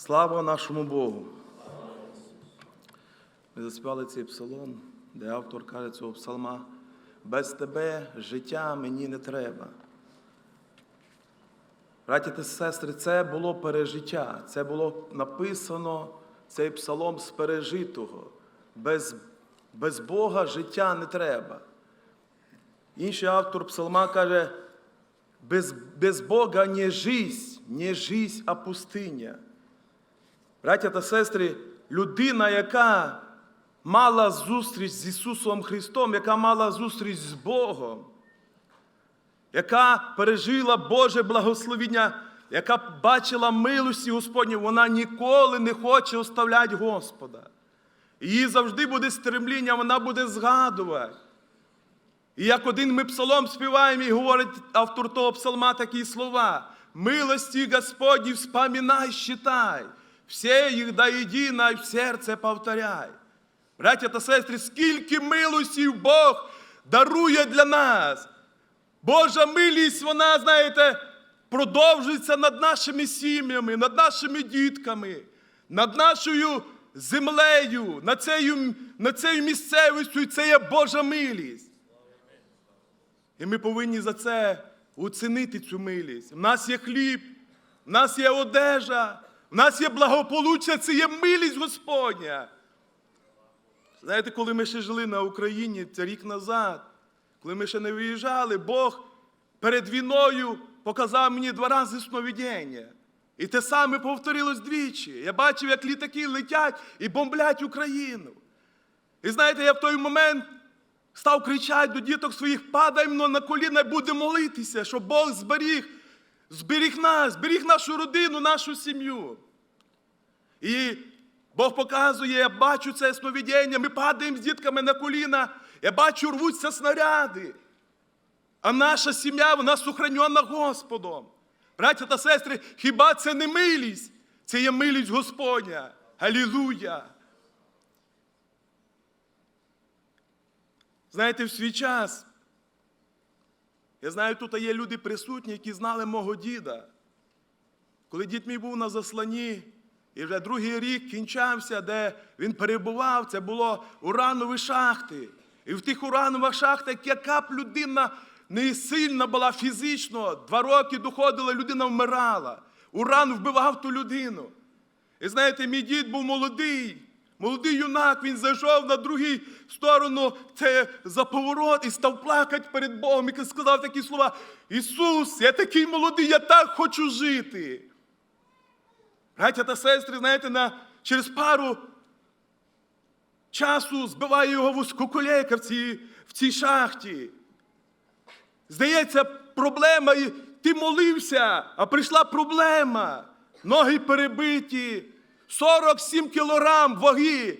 Слава нашому Богу! Ми заспівали цей псалом, де автор каже цього псалма: без тебе життя мені не треба. Браті та сестри, це було пережиття, це було написано цей псалом з пережитого. Без, без Бога життя не треба. Інший автор псалма каже, без, без Бога не жизнь, не жизнь, а пустиня. Браття та сестри, людина, яка мала зустріч з Ісусом Христом, яка мала зустріч з Богом, яка пережила Боже благословіння, яка бачила милості Господню, вона ніколи не хоче оставляти Господа. Її завжди буде стремління, вона буде згадувати. І як один ми псалом співаємо і говорить автор того псалма такі слова. Милості Господні вспоминай, считай, все їх до єдина в серце повторяй. Браття та сестри, скільки милостів Бог дарує для нас. Божа милість, вона, знаєте, продовжується над нашими сім'ями, над нашими дітками, над нашою землею, над цією, над цією місцевістю, і це є Божа милість. І ми повинні за це оцінити цю милість. У нас є хліб, в нас є одежа, в нас є благополуччя, це є милість Господня. Знаєте, коли ми ще жили на Україні, це рік назад, коли ми ще не виїжджали, Бог перед війною показав мені два рази сновидіння. І те саме повторилось двічі. Я бачив, як літаки летять і бомблять Україну. І знаєте, я в той момент став кричати до діток своїх, падаймо на коліна і будемо молитися, щоб Бог зберіг, зберіг нас, зберіг нашу родину, нашу сім'ю. І Бог показує, я бачу це сновидіння, ми падаємо з дітками на коліна, я бачу, рвуться снаряди. А наша сім'я, вона сохранена Господом. Браття та сестри, хіба це не милість? Це є милість Господня. Алілуя! Знаєте, в свій час, я знаю, тут є люди присутні, які знали мого діда. Коли дід мій був на засланні, і вже другий рік кінчався, де він перебував, це було уранові шахти. І в тих уранових шахтах, яка б людина не сильна була фізично, два роки доходила, людина вмирала. Уран вбивав ту людину. І знаєте, мій дід був молодий, молодий юнак, він зайшов на другу сторону це за поворот і став плакати перед Богом і сказав такі слова: Ісус, я такий молодий, я так хочу жити. Браття та сестри, знаєте, на, через пару часу збиває його вузькоколейка в цій, в цій шахті. Здається, проблема, і ти молився, а прийшла проблема. Ноги перебиті, 47 кілограм ваги.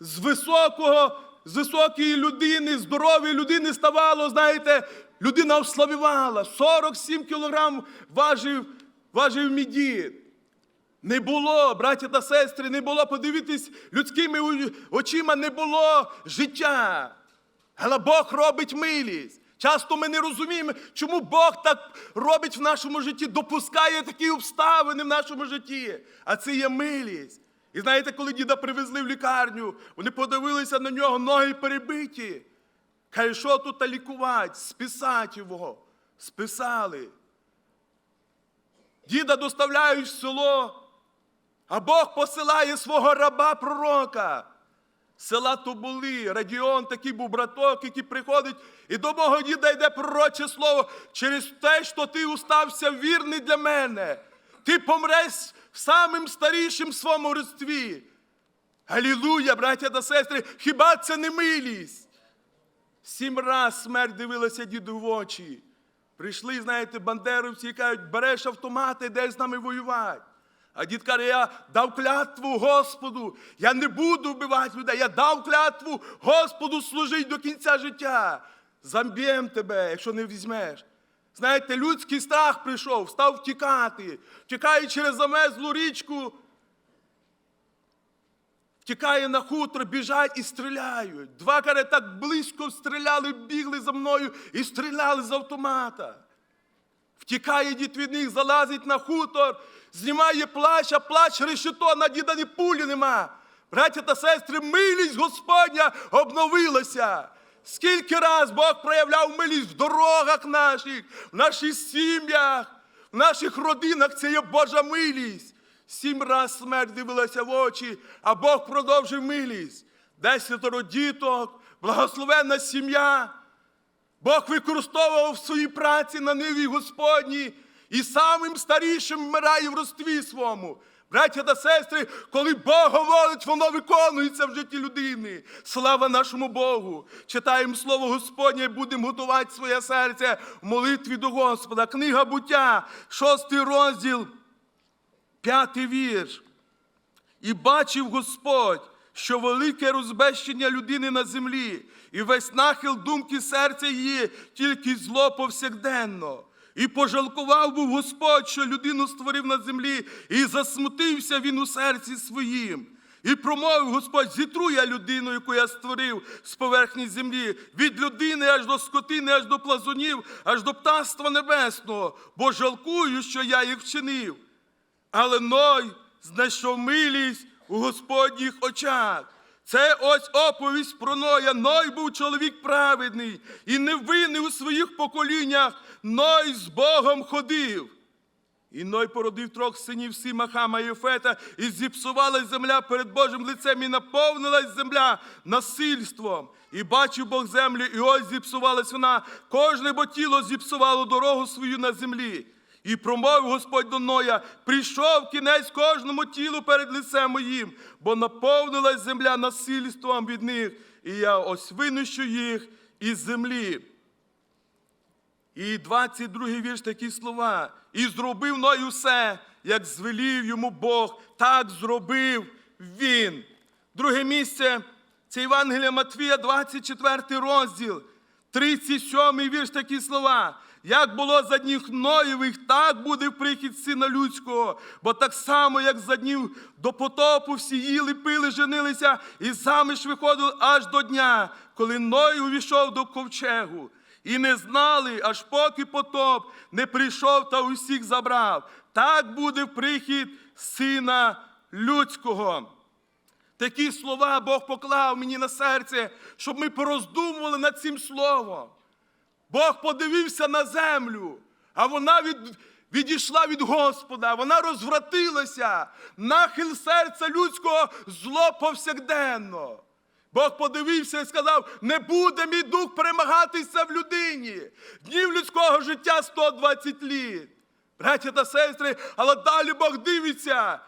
З високого, з високої людини, здорової людини ставало, знаєте, людина ослабівала. 47 кілограм важив, важив мій. Не було, браття та сестри, не було, подивитись людськими очима, не було життя. Але Бог робить милість. Часто ми не розуміємо, чому Бог так робить в нашому житті, допускає такі обставини в нашому житті. А це є милість. І знаєте, коли діда привезли в лікарню, вони подивилися на нього, ноги перебиті. Каже, що тут лікувати? Списати його. Списали. Діда доставляють в село, а Бог посилає свого раба пророка. Села Тоболи, Радіон, такий був браток, який приходить, і до мого діда йде пророче слово через те, що ти устався вірний для мене. Ти помреш в самим старішим своєму родстві. Алілуя, браття та сестри, хіба це не милість? Сім раз смерть дивилася діду в очі. Прийшли, знаєте, бандеровці і кажуть, береш автомати, йдеш з нами воювати. А дід каже, я дав клятву Господу, я не буду вбивати людей, я дав клятву Господу служити до кінця життя. Замб'єм тебе, якщо не візьмеш. Знаєте, людський страх прийшов, став втікати, втікає через замезлу річку, втікає на хутор, біжать і стріляють. Два кари так близько стріляли, бігли за мною і стріляли з автомата. Втікає дід від них, залазить на хутор, знімає плащ, а плащ решето, на діда ні пулі нема. Браття та сестри, милість Господня обновилася. Скільки раз Бог проявляв милість в дорогах наших, в наших сім'ях, в наших родинах це є Божа милість. Сім раз смерть дивилася в очі, а Бог продовжив милість. Десятеро діток, благословенна сім'я. Бог використовував в своїй праці на ниві Господній і самим старішим вмирає в ростві своєму. Браття та сестри, коли Бог говорить, воно виконується в житті людини. Слава нашому Богу! Читаємо Слово Господнє і будемо готувати своє серце в молитві до Господа. Книга буття, шостий розділ, п'ятий вірш. І бачив Господь, що велике розбещення людини на землі, і весь нахил думки серця її тільки зло повсякденно. І пожалкував був Господь, що людину створив на землі, і засмутився він у серці своїм. І промовив Господь, зітру я людину, яку я створив з поверхні землі, від людини аж до скотини, аж до плазунів, аж до птаства небесного, бо жалкую, що я їх вчинив. Але Ной знайшов милість у Господніх очах. Це ось оповість про Ноя. Ной був чоловік праведний і невинний у своїх поколіннях. Ной з Богом ходив. І Ной породив трьох синів Сима, Хама і Єфета, і зіпсувалась земля перед Божим лицем, і наповнилась земля насильством. І бачив Бог землю, і ось зіпсувалась вона. Кожне бо тіло зіпсувало дорогу свою на землі. І промовив Господь до Ноя: прийшов кінець кожному тілу перед лицем моїм, бо наповнилась земля насильством від них, і я ось винищу їх із землі. І 22 вірш такі слова. І зробив Ной усе, як звелів йому Бог, так зробив він. Друге місце це Євангелія Матвія, 24 розділ, 37 вірш такі слова. Як було за днів Ноєвих, так буде в прихід сина людського. Бо так само, як за днів до потопу всі їли, пили, женилися, і заміж виходили аж до дня, коли Ной увійшов до ковчегу. І не знали, аж поки потоп не прийшов та усіх забрав. Так буде прихід сина людського. Такі слова Бог поклав мені на серце, щоб ми пороздумували над цим словом. Бог подивився на землю, а вона від, відійшла від Господа, вона розвратилася, нахил серця людського зло повсякденно. Бог подивився і сказав: не буде мій дух перемагатися в людині. Днів людського життя 120 літ. Браття та сестри, але далі Бог дивиться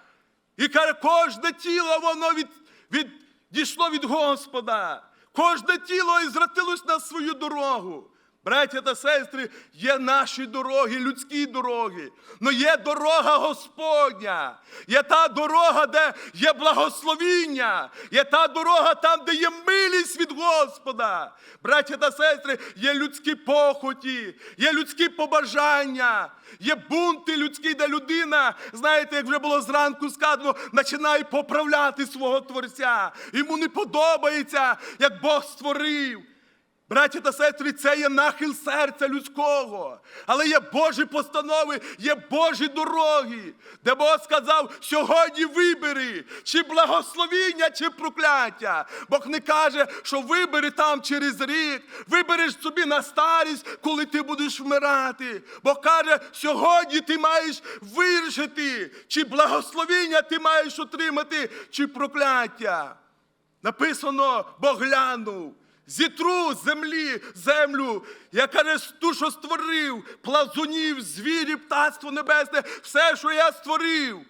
і каже, кожне тіло воно від, від, дійшло від Господа. Кожне тіло і зратилось на свою дорогу. Браття та сестри, є наші дороги, людські дороги. але є дорога Господня. Є та дорога, де є благословіння. Є та дорога там, де є милість від Господа. Браття та сестри, є людські похоті, є людські побажання, є бунти людські, де людина, знаєте, як вже було зранку сказано, починає поправляти свого Творця. Йому не подобається, як Бог створив. Браті та сестри, це є нахил серця людського. Але є Божі постанови, є Божі дороги, де Бог сказав, сьогодні вибери, чи благословіння, чи прокляття. Бог не каже, що вибери там через рік, вибереш собі на старість, коли ти будеш вмирати. Бог каже, сьогодні ти маєш вирішити, чи благословіння ти маєш отримати, чи прокляття. Написано, Бог глянув. Зітру землі, землю, я каже, ту, що створив, плазунів, звірів, птацтво небесне, все, що я створив.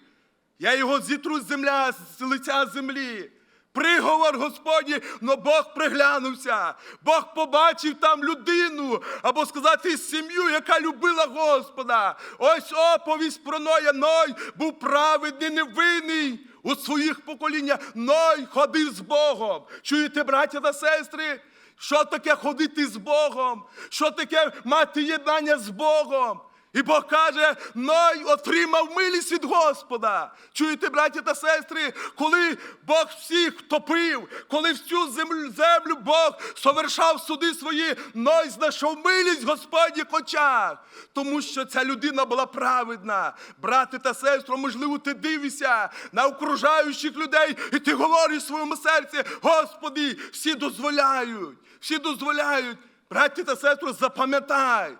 Я його зітру з земля, з лиця землі. Приговор Господній, но Бог приглянувся. Бог побачив там людину, або сказати сім'ю, яка любила Господа. Ось оповість про Ноя. Ной був праведний, невинний у своїх поколіннях. Ной ходив з Богом. Чуєте, браття та сестри? Що таке ходити з Богом? Що таке мати єднання з Богом? І Бог каже, Ной отримав милість від Господа. Чуєте, браті та сестри, коли Бог всіх топив, коли всю землю, землю Бог совершав суди свої, Ной знайшов милість в Господніх очах. Тому що ця людина була праведна. Брати та сестри, можливо, ти дивишся на окружаючих людей, і ти говориш в своєму серці, Господи, всі дозволяють, всі дозволяють. Браті та сестри, запам'ятай.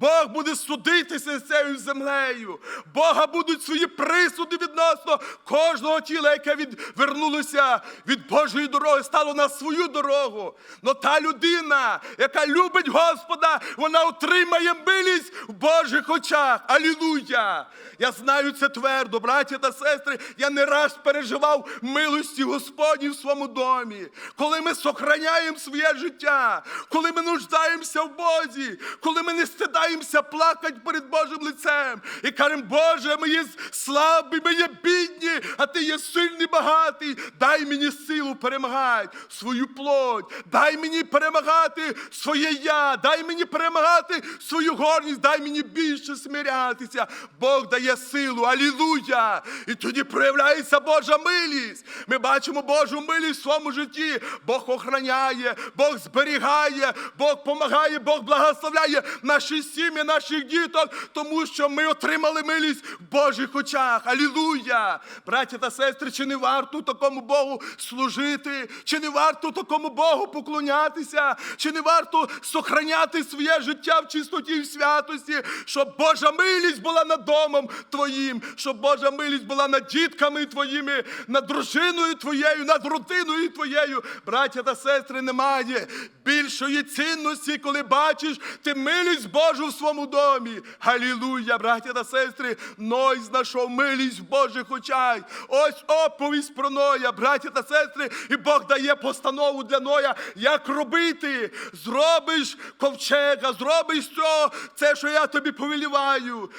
Бог буде судитися з цією землею. Бога будуть свої присуди відносно кожного тіла, яке відвернулося від Божої дороги, стало на свою дорогу. Но та людина, яка любить Господа, вона отримає милість в Божих очах. Алілуя! Я знаю це твердо, браті та сестри. Я не раз переживав милості Господні в своєму домі, коли ми сохраняємо своє життя, коли ми нуждаємося в Бозі, коли ми не стидаємося плакати перед Божим лицем і кажемо, Боже, ми є слабі, ми є бідні, а ти є сильний, багатий. Дай мені силу перемагати свою плоть, дай мені перемагати своє я, дай мені перемагати свою гордість, дай мені більше смирятися. Бог дає силу, алілуя! І тоді проявляється Божа милість. Ми бачимо Божу милість в своєму житті. Бог охраняє, Бог зберігає, Бог допомагає, Бог благословляє наші сім'ї, наших діток, тому що ми отримали милість в Божих очах. Алілуя! Браті та сестри, чи не варто такому Богу служити, чи не варто такому Богу поклонятися, чи не варто сохраняти своє життя в чистоті і в святості, щоб Божа милість була над домом твоїм, щоб Божа милість була над дітками твоїми, над дружиною твоєю, над родиною твоєю. Браття та сестри, немає більшої цінності, коли бачиш ти милість Божу в своєму домі. Галілуя, браття та сестри, Ной знайшов милість в Божих очах. Ось оповість про Ноя, браття та сестри, і Бог дає постанову для Ноя, як робити. Зробиш ковчега, зробиш цього, це, що я тобі повеліваю.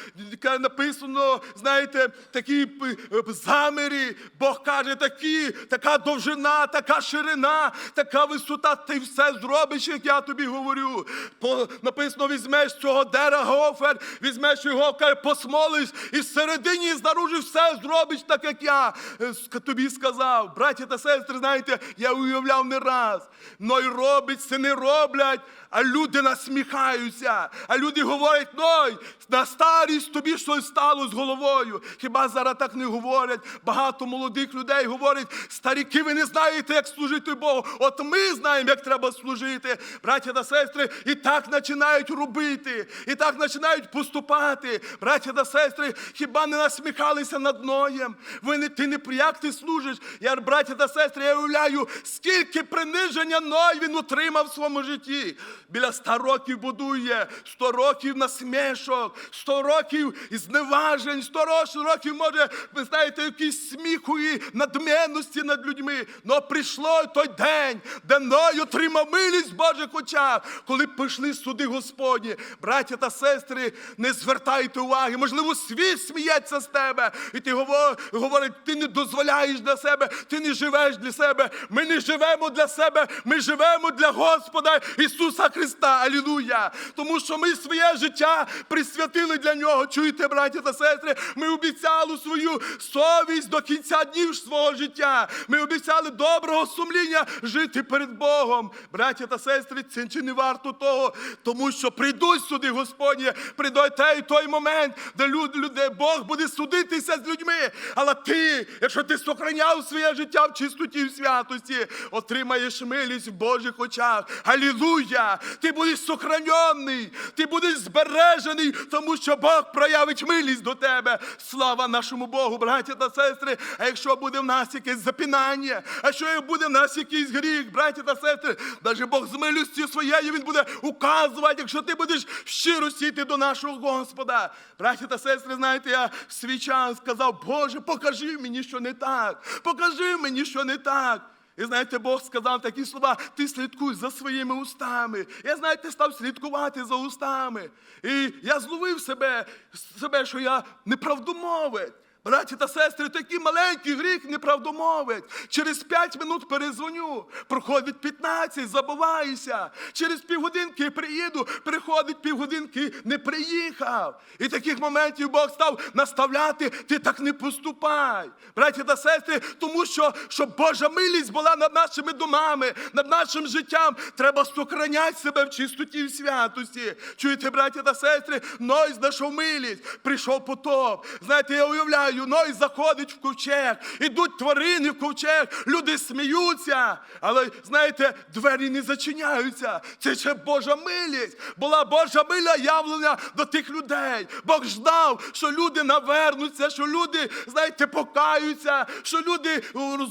Написано, знаєте, такі п- п- заміри. Бог каже, такі, така довжина, така ширина, така висота. Ти все зробиш, як я тобі говорю. Написано, візьмеш цього дерева гофер, візьмеш його, каже, посмолиш, і всередині знаружи все зробиш, так як я е, тобі сказав. Браті та сестри, знаєте, я уявляв не раз. Но й робить, не роблять, а люди насміхаються. А люди говорять, ной, на старість тобі щось стало з головою. Хіба зараз так не говорять? Багато молодих людей говорять, старіки, ви не знаєте, як служити Богу. От ми знаємо, як треба служити, браття та сестри, і так починають робити, і так починають поступати. Браття та сестри, хіба не насміхалися над Ноєм? Ви не ти не як ти служиш? Я, браття та сестри, я уявляю, скільки приниження Ной він отримав в своєму житті. Біля ста років будує, сто років насмішок, сто років зневажень, сто років, може, ви знаєте, якісь сміху і надменності над людьми. Но прийшло той день, де Ной отримав милість в Божих очах, коли пішли суди Господні. Браття та сестри, не звертайте уваги. Можливо, світ сміється з тебе. І ти говорить, ти не дозволяєш для себе, ти не живеш для себе. Ми не живемо для себе, ми живемо для Господа Ісуса Христа. Алілуя! Тому що ми своє життя присвятили для нього. Чуєте, браті та сестри? Ми обіцяли свою совість до кінця днів свого життя. Ми обіцяли доброго сумління жити перед Богом. Браті та сестри, це чи не варто того, тому що прийдуть суди Господні, прийде той, той момент, де люд, люди, Бог буде судитися з людьми. Але ти, якщо ти сохраняв своє життя в чистоті і в святості, отримаєш милість в Божих очах. Алілуя! Ти будеш сохранений, ти будеш збережений, тому що Бог проявить милість до тебе. Слава нашому Богу, браття та сестри. А якщо буде в нас якесь запінання, а якщо буде в нас якийсь гріх, браття та сестри, навіть Бог з милістю своєю Він буде указувати, якщо ти будеш щиро сіти до нашого Господа. Браття та сестри, знаєте, я свій час сказав, Боже, покажи мені, що не так. Покажи мені, що не так. І знаєте, Бог сказав такі слова: ти слідкуй за своїми устами. Я знаєте, став слідкувати за устами. І я зловив себе, себе що я неправдомовець. Браті та сестри, такий маленький гріх неправдомовець. Через 5 минут перезвоню, проходить 15, забуваюся. Через півгодинки приїду, приходить півгодинки, не приїхав. І таких моментів Бог став наставляти, ти так не поступай. Браті та сестри, тому що щоб Божа милість була над нашими домами, над нашим життям, треба сохраняти себе в чистоті і в святості. Чуєте, браті та сестри, Ной знайшов милість, прийшов потоп. Знаєте, я уявляю, Ной заходить в ковчег, ідуть тварини в ковчег, люди сміються, але знаєте, двері не зачиняються. Це ще Божа милість. Була Божа миля явлена до тих людей. Бог ждав, що люди навернуться, що люди, знаєте, покаються, що люди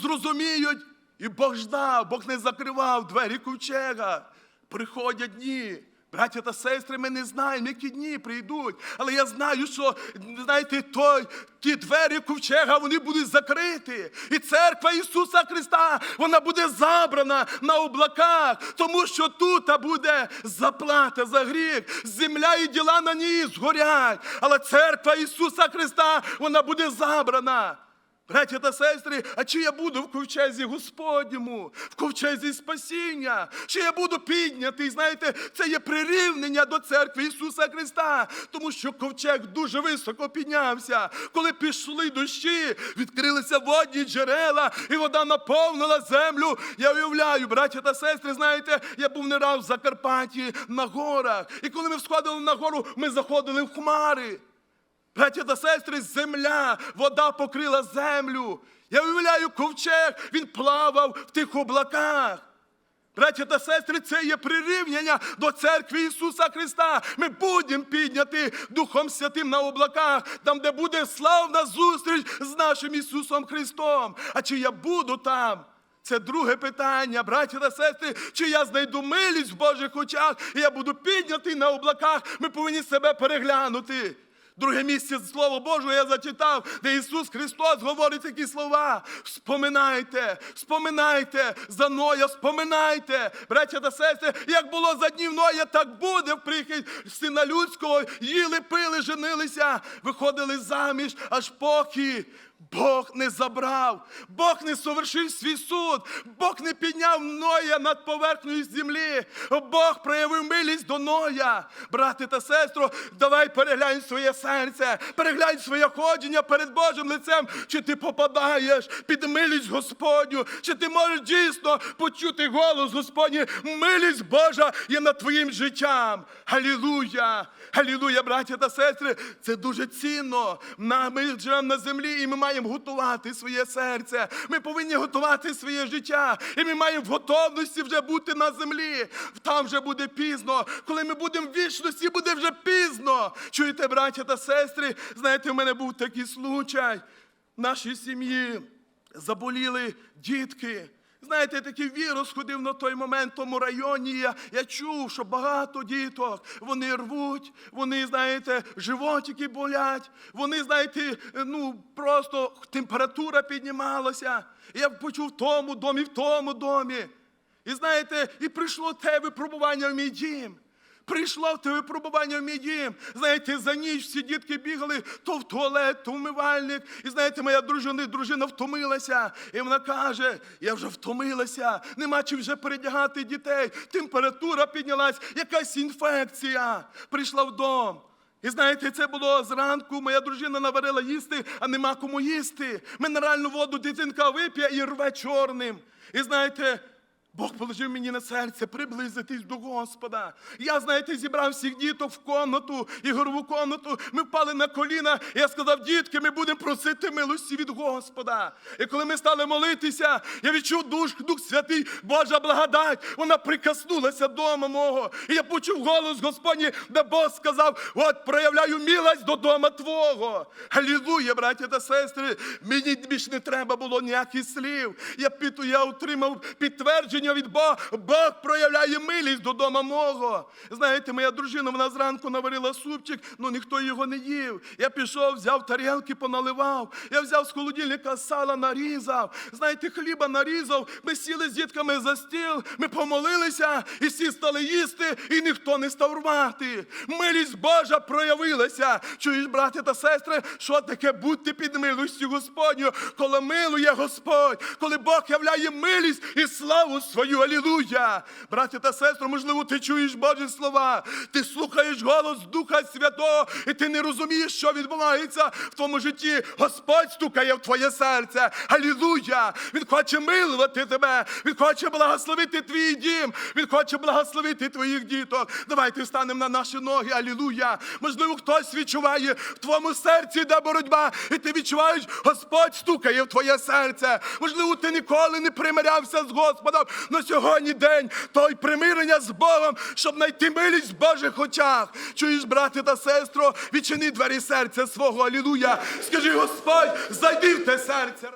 зрозуміють. І Бог ждав, Бог не закривав двері ковчега. Приходять дні. Браття та сестри, ми не знаємо, які дні прийдуть. Але я знаю, що знаєте, той, ті двері ковчега вони будуть закриті. І церква Ісуса Христа вона буде забрана на облаках, тому що тут буде заплата за гріх. Земля і діла на ній згорять. Але церква Ісуса Христа вона буде забрана. Браття та сестри, а чи я буду в ковчезі Господньому, в ковчезі спасіння, чи я буду піднятий? Знаєте, це є прирівнення до церкви Ісуса Христа, тому що ковчег дуже високо піднявся. Коли пішли дощі, відкрилися водні джерела, і вода наповнила землю. Я уявляю, браття та сестри, знаєте, я був не раз в Закарпатті на горах. І коли ми всходили на гору, ми заходили в хмари. Браття та сестри, земля, вода покрила землю. Я уявляю, ковчег, він плавав в тих облаках. Браття та сестри, це є прирівняння до церкви Ісуса Христа. Ми будемо підняти Духом Святим на облаках, там, де буде славна зустріч з нашим Ісусом Христом. А чи я буду там? Це друге питання, браття та сестри, чи я знайду милість в Божих очах, і я буду піднятий на облаках, ми повинні себе переглянути. Друге місце Слово Боже я зачитав, де Ісус Христос говорить такі слова. Вспоминайте, вспоминайте за Ноя, вспоминайте, браття та сестри, як було за днів Ноя, так буде в прихід сина людського. Їли, пили, женилися, виходили заміж, аж поки. Бог не забрав, Бог не совершив свій суд, Бог не підняв Ноя над поверхнею землі. Бог проявив милість до Ноя. Брати та сестро, давай переглянь своє серце, переглянь своє ходження перед Божим лицем, чи ти попадаєш під милість Господню, чи ти можеш дійсно почути голос Господній. Милість Божа є над твоїм життям. Халілуя! Халілуя, браття та сестри, це дуже цінно. Ми живемо на землі і ми маємо готувати своє серце. Ми повинні готувати своє життя. І ми маємо в готовності вже бути на землі. Там вже буде пізно. Коли ми будемо в вічності, буде вже пізно. Чуєте, браття та сестри, знаєте, в мене був такий случай в нашій сім'ї. Заболіли дітки. Знаєте, такий вірус ходив на той момент в тому районі. Я, я чув, що багато діток вони рвуть, вони, знаєте, животики болять, вони, знаєте, ну просто температура піднімалася. Я почув в тому домі, в тому домі. І знаєте, і прийшло те випробування в мій дім. Прийшло те випробування в мій дім. Знаєте, за ніч всі дітки бігали то в туалет, то в умивальник. І знаєте, моя дружина, дружина втомилася. І вона каже: я вже втомилася, нема чим вже передягати дітей. Температура піднялась, якась інфекція. Прийшла в дом. І знаєте, це було зранку, моя дружина наварила їсти, а нема кому їсти. Мінеральну воду дитинка вип'є і рве чорним. І знаєте, Бог положив мені на серце приблизитись до Господа. Я, знаєте, зібрав всіх діток в комнату, ігрову комнату. Ми впали на коліна. І я сказав, дітки, ми будемо просити милості від Господа. І коли ми стали молитися, я відчув дух, Дух Святий, Божа благодать. Вона прикоснулася дома мого. І я почув голос Господній, де Бог сказав: от проявляю милость до дома Твого. Алілуя, браття та сестри. Мені більш не треба було ніяких слів. Я, я отримав підтвердження провіщення від Бога. Бог проявляє милість до дома мого. Знаєте, моя дружина вона зранку наварила супчик, ну ніхто його не їв. Я пішов, взяв тарілки, поналивав. Я взяв з холодильника сала, нарізав. Знаєте, хліба нарізав. Ми сіли з дітками за стіл, ми помолилися, і всі стали їсти, і ніхто не став рвати. Милість Божа проявилася. Чуєш, брати та сестри, що таке бути під милостю Господню, коли милує Господь, коли Бог являє милість і славу свою. Алілуя! Брати та сестри, можливо, ти чуєш Божі слова, ти слухаєш голос Духа Святого, і ти не розумієш, що відбувається в твоєму житті. Господь стукає в твоє серце. Алілуя! Він хоче милувати тебе, Він хоче благословити твій дім, Він хоче благословити твоїх діток. Давайте встанемо на наші ноги. Алілуя! Можливо, хтось відчуває в твоєму серці, де боротьба, і ти відчуваєш, Господь стукає в твоє серце. Можливо, ти ніколи не примирявся з Господом. Но сьогодні день той примирення з Богом, щоб знайти милість в Божих очах. Чуєш, брате та сестро, відчини двері серця свого. Алілуя! Скажи, Господь, зайди в те серце.